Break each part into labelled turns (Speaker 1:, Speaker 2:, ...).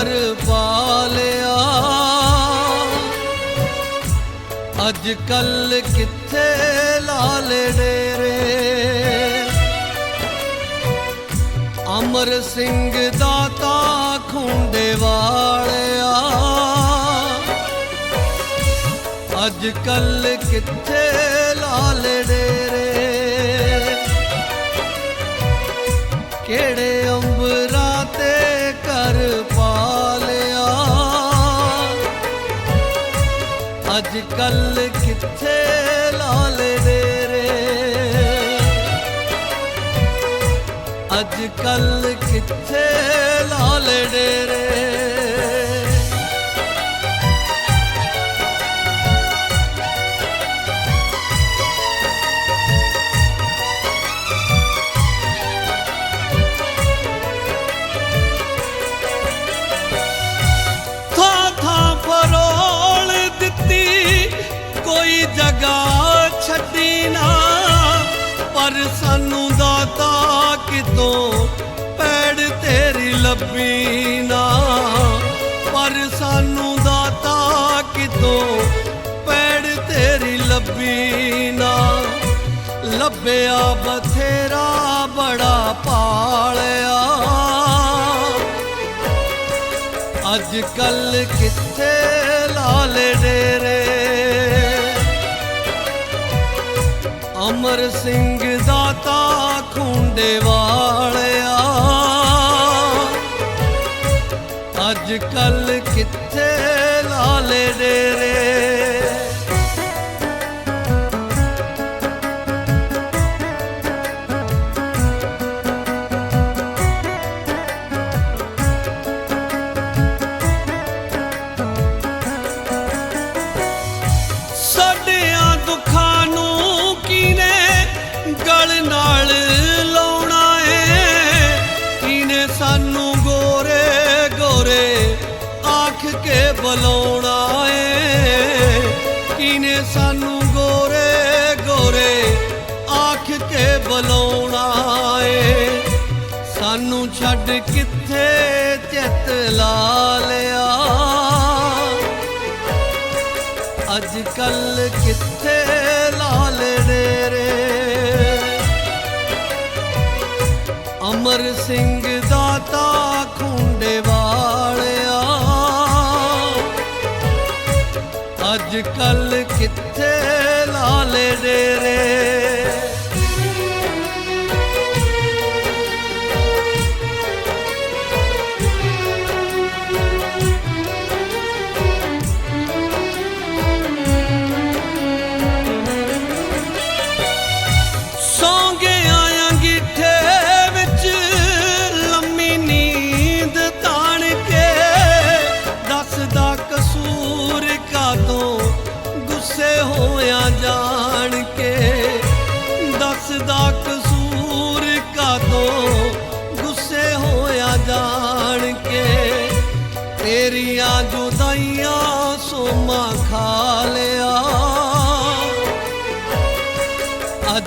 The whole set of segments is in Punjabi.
Speaker 1: ਕਿਹੜੇ ਪਾਲਿਆ। ਅੱਜ ਕੱਲ ਕਿੱਥੇ ਲਾਲ ਡੇਰੇ। ਅਮਰ ਸਿੰਘ ਦਾਤਾ ਖੁੰਡੇ ਵਾਲਿਆ। ਅੱਜ ਕੱਲ ਕਿੱਥੇ ਅੱਜ ਕੱਲ ਕਿੱਥੇ ਲਾਲ ਡੇਰੇ ਅੱਜ ਕੱਲ ਕਿੱਥੇ ਲਾਲ ਡੇਰੇ ਕੋਈ ਛੱਡੀ ਨਾ ਪਰ ਸਾਨੂੰ ਦਾਤਾ ਕਿਤੋਂ ਪੈੜ ਤੇਰੀ ਲੱਭੀ ਨਾ। ਪਰ ਸਾਨੂੰ ਦਾਤਾ ਕਿਤੋਂ ਪੈੜ ਤੇਰੀ ਲੱਭੀ ਨਾ। ਲੱਭਿਆ ਬਥੇਰਾ, ਬੜਾ ਪਾਲਿਆ। ਅੱਜ ਕੱਲ ਕਿੱਥੇ ਲਾਲ ਡੇਰੇ ਅਮਰ ਸਿੰਘ ਦਾਤਾ ਖੁੰਡੇ ਵਾਲਿਆ। ਅੱਜ ਕੱਲ ਕਿੱਥੇ ਲਾਲੇ ਡੇਰੇ? ਕੇ ਬੁਲਾਉਣਾ ਏ ਕਿਨੇ ਸਾਨੂੰ ਗੋਰੇ ਗੋਰੇ ਆਖ ਕੇ ਬੁਲਾਉਣਾ ਏ ਸਾਨੂੰ ਛੱਡ ਕਿੱਥੇ ਚਿੱਤ ਲਾ ਲਿਆ? ਅੱਜ ਕੱਲ ਕਿੱਥੇ ਅੱਜ ਕੱਲ ਕਿੱਥੇ ਲਾਲੇ ਡੇਰੇ?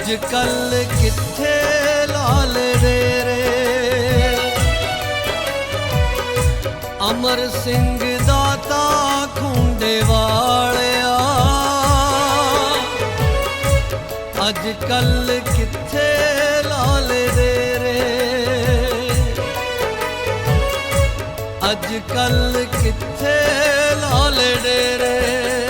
Speaker 1: ਅੱਜ ਕੱਲ ਕਿੱਥੇ ਲਾਲ ਡੇਰੇ? ਅਮਰ ਸਿੰਘ ਦਾਤਾ ਖੁੰਡੇ ਵਾਲਿਆ। ਅੱਜ ਕੱਲ ਕਿੱਥੇ ਲਾਲ ਡੇਰੇ? ਅੱਜ ਕੱਲ ਕਿੱਥੇ ਲਾਲ ਡੇਰੇ?